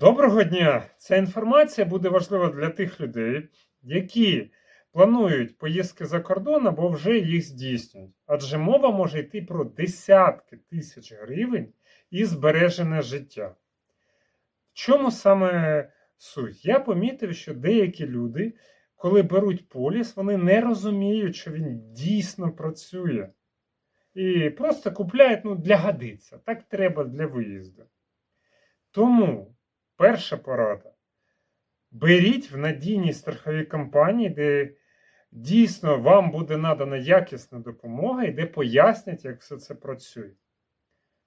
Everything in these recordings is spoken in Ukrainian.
Доброго дня! Ця інформація буде важлива для тих людей, які планують поїздки за кордон або вже їх здійснюють. Адже мова може йти про десятки тисяч гривень і збережене життя. В чому саме суть? Я помітив, що деякі люди, коли беруть поліс, вони не розуміють, що він дійсно працює. І просто купляють ну, для годиться. Так треба для виїзду. Тому перша порада. Беріть в надійній страховій компанії, де дійсно вам буде надана якісна допомога і де пояснять, як все це працює.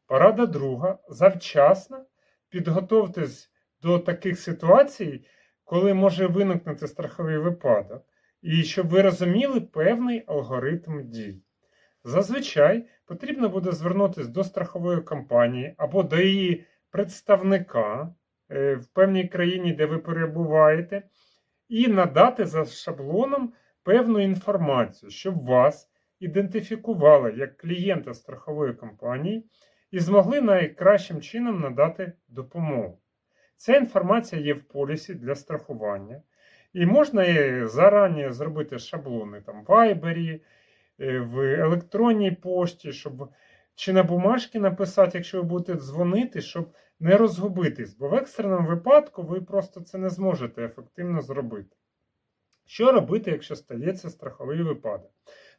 Порада друга. Завчасно підготовтесь до таких ситуацій, коли може виникнути страховий випадок, і щоб ви розуміли певний алгоритм дій. Зазвичай потрібно буде звернутися до страхової компанії або до її представника в певній країні, де ви перебуваєте, і надати за шаблоном певну інформацію, щоб вас ідентифікували як клієнта страхової компанії і змогли найкращим чином надати допомогу. Ця інформація є в полісі для страхування, і можна її зарані зробити шаблони там в Viber, е, в електронній пошті, щоб чи на бумажці написати, якщо ви будете дзвонити, щоб не розгубитись, бо в екстреному випадку ви просто це не зможете ефективно зробити. Що робити, якщо стається страховий випадок?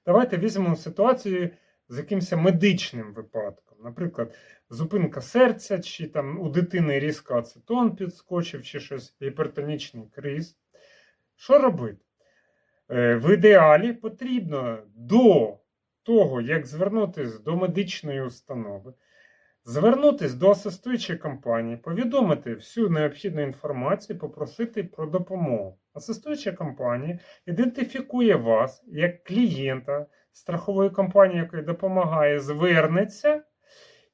Давайте візьмемо ситуацію з якимось медичним випадком. Наприклад, зупинка серця, чи там у дитини різко ацетон підскочив, чи щось гіпертонічний криз. Що робити? Е, В ідеалі потрібно до того, як звернутися до медичної установи, звернутися до асистуючої компанії, повідомити всю необхідну інформацію, попросити про допомогу. Асистуюча компанія ідентифікує вас як клієнта страхової компанії, якої допомагає, звернеться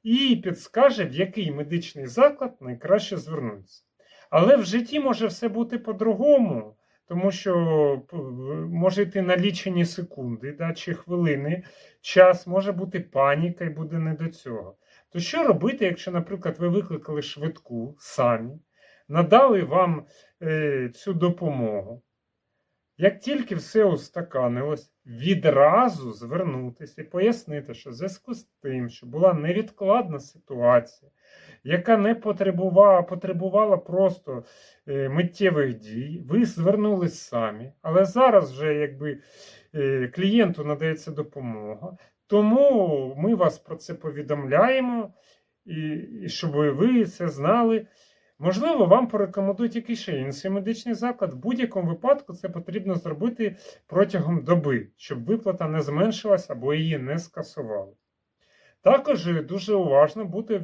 і підскаже, в який медичний заклад найкраще звернутися. Але в житті може все бути по-другому. Тому що може йти на лічені секунди да, чи хвилини, час, може бути паніка і буде не до цього. То що робити, якщо, наприклад, ви викликали швидку самі, надали вам е, цю допомогу? Як тільки все устаканилось, відразу звернутися і пояснити, що в зв'язку з тим, що була невідкладна ситуація, яка не потребувала потребувала просто е, миттєвих дій, ви звернулись самі, але зараз вже якби е, клієнту надається допомога, тому ми вас про це повідомляємо, і, і щоб ви це знали. Можливо, вам порекомендують якийсь ще інший медичний заклад. В будь-якому випадку це потрібно зробити протягом доби, щоб виплата не зменшилась або її не скасували. Також дуже уважно бути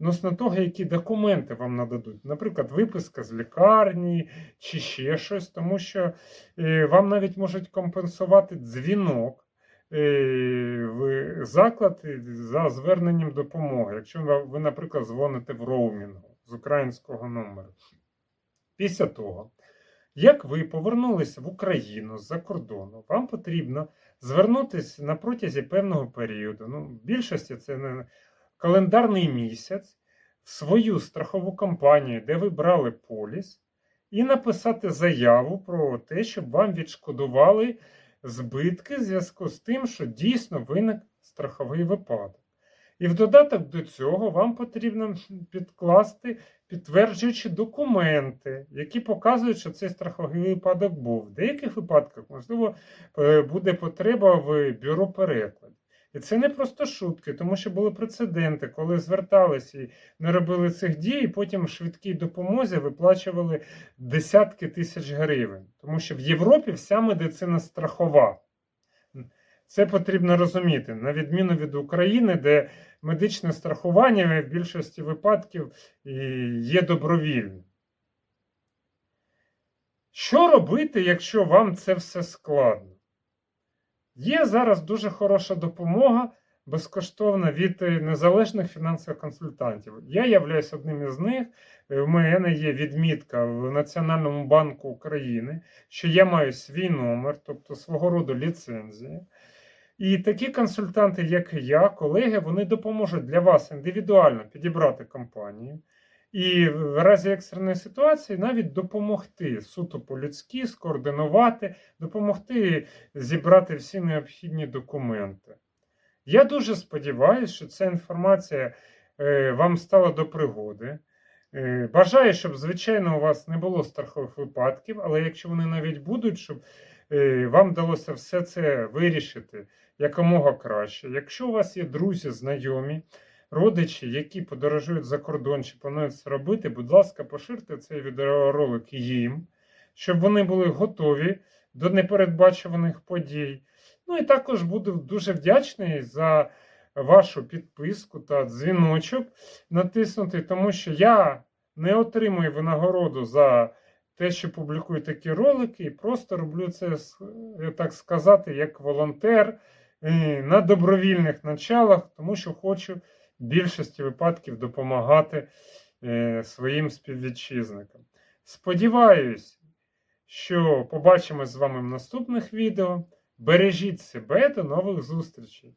відносно того, які документи вам нададуть. Наприклад, виписка з лікарні чи ще щось, тому що е, вам навіть можуть компенсувати дзвінок е, в заклад за зверненням допомоги, якщо ви, наприклад, дзвоните в роумінгу з українського номеру. Після того, як ви повернулися в Україну з-за кордону, вам потрібно звернутися на протязі певного періоду, ну, в більшості це не календарний місяць, в свою страхову компанію, де ви брали поліс, і написати заяву про те, щоб вам відшкодували збитки в зв'язку з тим, що дійсно виник страховий випадок. І в додаток до цього вам потрібно підкласти підтверджуючі документи, які показують, що цей страховий випадок був. В деяких випадках, можливо, е, буде потреба в бюро перекладів. І це не просто шутки, тому що були прецеденти, коли зверталися і не робили цих дій, і потім в швидкій допомозі виплачували десятки тисяч гривень. Тому що в Європі вся медицина страхова. Це потрібно розуміти, на відміну від України, де медичне страхування в більшості випадків є добровільним. Що робити, якщо вам це все складно? Є зараз дуже хороша допомога безкоштовна від незалежних фінансових консультантів. Я являюсь одним із них. У мене є відмітка в Національному банку України, що я маю свій номер, тобто свого роду ліцензії. І такі консультанти, як і я, колеги, вони допоможуть для вас індивідуально підібрати компанію, І в разі екстреної ситуації навіть допомогти суто по-людськи, скоординувати, допомогти зібрати всі необхідні документи. Я дуже сподіваюся, що ця інформація е, вам стала до пригоди. Е, Бажаю, щоб, звичайно, у вас не було страхових випадків, але якщо вони навіть будуть, щоб е, вам вдалося все це вирішити якомога краще. Якщо у вас є друзі, знайомі, родичі, які подорожують за кордон чи планують це робити, будь ласка, поширте цей відеоролик їм, щоб вони були готові до непередбачуваних подій. Ну і також буду дуже вдячний за вашу підписку та дзвіночок натиснути, тому що я не отримую винагороду за те, що публікую такі ролики, і просто роблю це, так сказати, як волонтер е, на добровільних началах, тому що хочу більшості випадків допомагати е, своїм співвітчизникам. Сподіваюсь, що побачимось з вами в наступних відео. Бережіть себе до нових зустрічей!